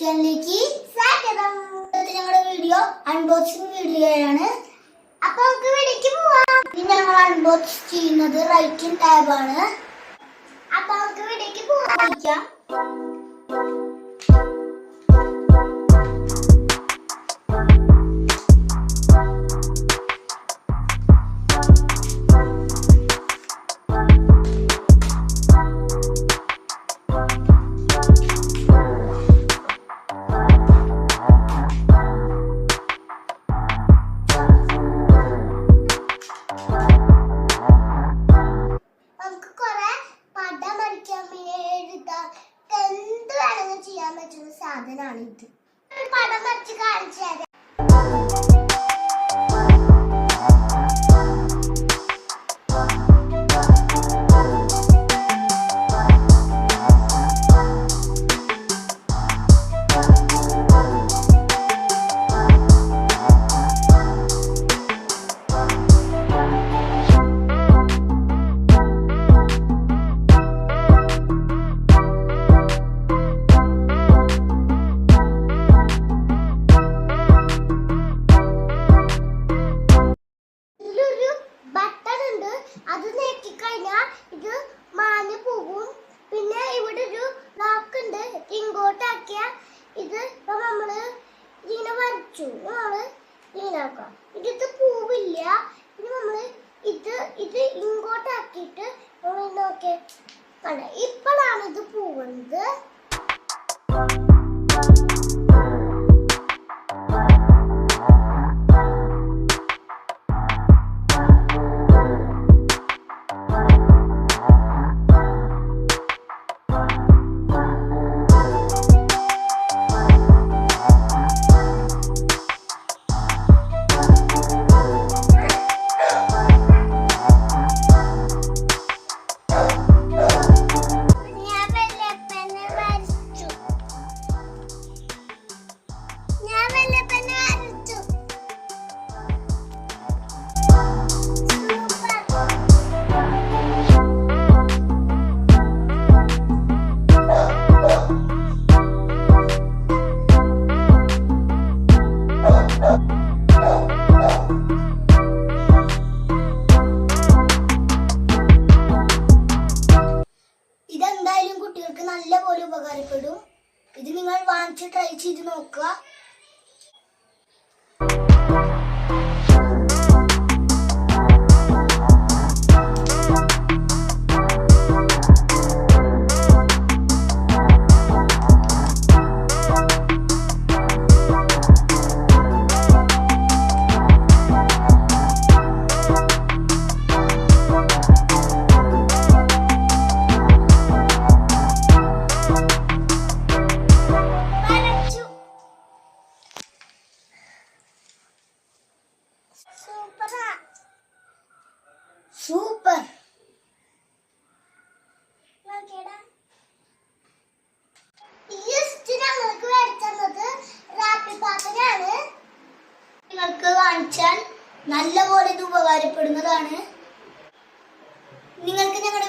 ചാനലിലേക്ക് സ്വാഗതം. ചാനലിലേക്ക് ഞങ്ങളുടെ വീഡിയോ അൺബോക്സിംഗ് വീഡിയോയാണ് അപ്പൊ നമുക്ക് വീഡിയോക്ക് പോവാം. പിന്നെ ഞങ്ങൾ അൺബോക്സ് ചെയ്യുന്നത് റൈറ്റിംഗ് ടാബ് ആണ്. അപ്പൊ നമുക്ക് വീഡിയോക്ക് പോവാം. സാധനമാണ് ഇത് മാഞ്ഞു പോകും. പിന്നെ ഇവിടെ ഒരു ലോക്ക് ഉണ്ട് ഇങ്ങോട്ടാക്കിയ ഇത് നമ്മൾ ഇങ്ങനെ വരച്ചു. നമ്മൾ ഇങ്ങനാക്കാം ഇതിത് പൂവില്ല. ഇനി നമ്മൾ ഇത് ഇത് ഇങ്ങോട്ടാക്കിയിട്ട് നമ്മൾ നോക്കിയ കണ്ട? ഇപ്പോഴാണ് ഇത് പൂവുന്നത് ഉപകാരപ്പെടും ഇത് നിങ്ങൾ വാങ്ങിച്ച് ട്രൈ ചെയ്ത് നോക്കുക. റാപ്പി നിങ്ങൾക്ക് വാങ്ങിച്ചാൽ നല്ലപോലെ ഇത് ഉപകാരപ്പെടുന്നതാണ്. നിങ്ങൾക്ക് ഞങ്ങളുടെ